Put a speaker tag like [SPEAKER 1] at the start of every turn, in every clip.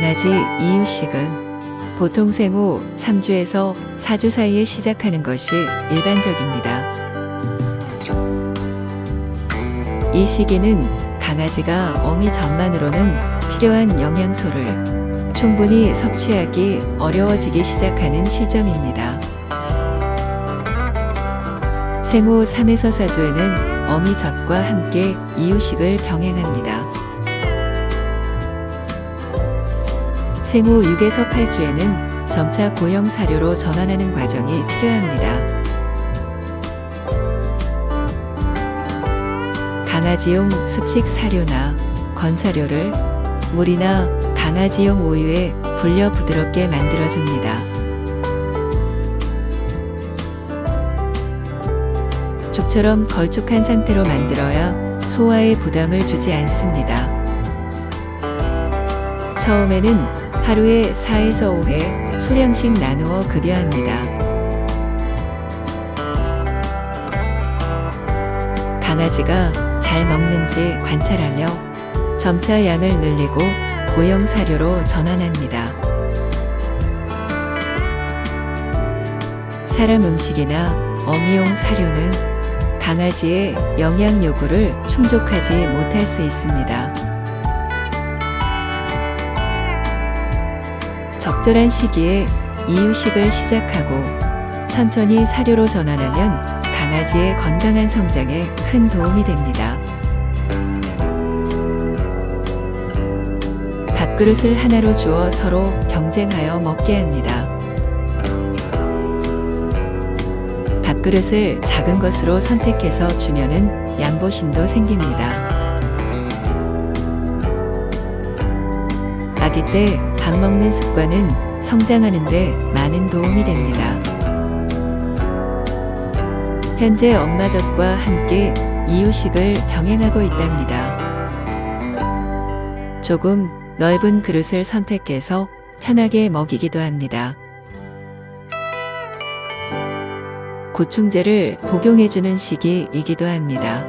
[SPEAKER 1] 강아지 이유식은 보통 생후 3주에서 4주 사이에 시작하는 것이 일반적입니다. 이 시기는 강아지가 어미 전만으로는 필요한 영양소를 충분히 섭취하기 어려워지기 시작하는 시점입니다. 생후 3에서 4주에는 어미 젖과 함께 이유식을 병행합니다. 생후 6에서 8주에는 점차 고형 사료로 전환하는 과정이 필요합니다. 강아지용 습식 사료나 건사료를 물이나 강아지용 우유에 불려 부드럽게 만들어줍니다. 죽처럼 걸쭉한 상태로 만들어야 소화에 부담을 주지 않습니다. 처음에는 하루에 4에서 5회 소량씩 나누어 급여합니다. 강아지가 잘 먹는지 관찰하며 점차 양을 늘리고 고형 사료로 전환합니다. 사람 음식이나 어미용 사료는 강아지의 영양 요구를 충족하지 못할 수 있습니다. 적절한 시기에 이유식을 시작하고 천천히 사료로 전환하면 강아지의 건강한 성장에 큰 도움이 됩니다. 밥그릇을 하나로 주어 서로 경쟁하여 먹게 합니다. 밥그릇을 작은 것으로 선택해서 주면은 양보심도 생깁니다. 아기 때 밥 먹는 습관은 성장하는데 많은 도움이 됩니다. 현재 엄마 젖과 함께 이유식을 병행하고 있답니다. 조금 넓은 그릇을 선택해서 편하게 먹이기도 합니다. 고충제를 복용해주는 시기이기도 합니다.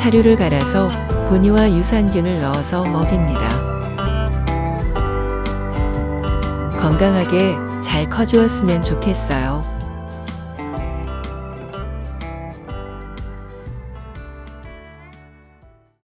[SPEAKER 1] 사료를 갈아서 분유와 유산균을 넣어서 먹입니다. 건강하게 잘 커주었으면 좋겠어요.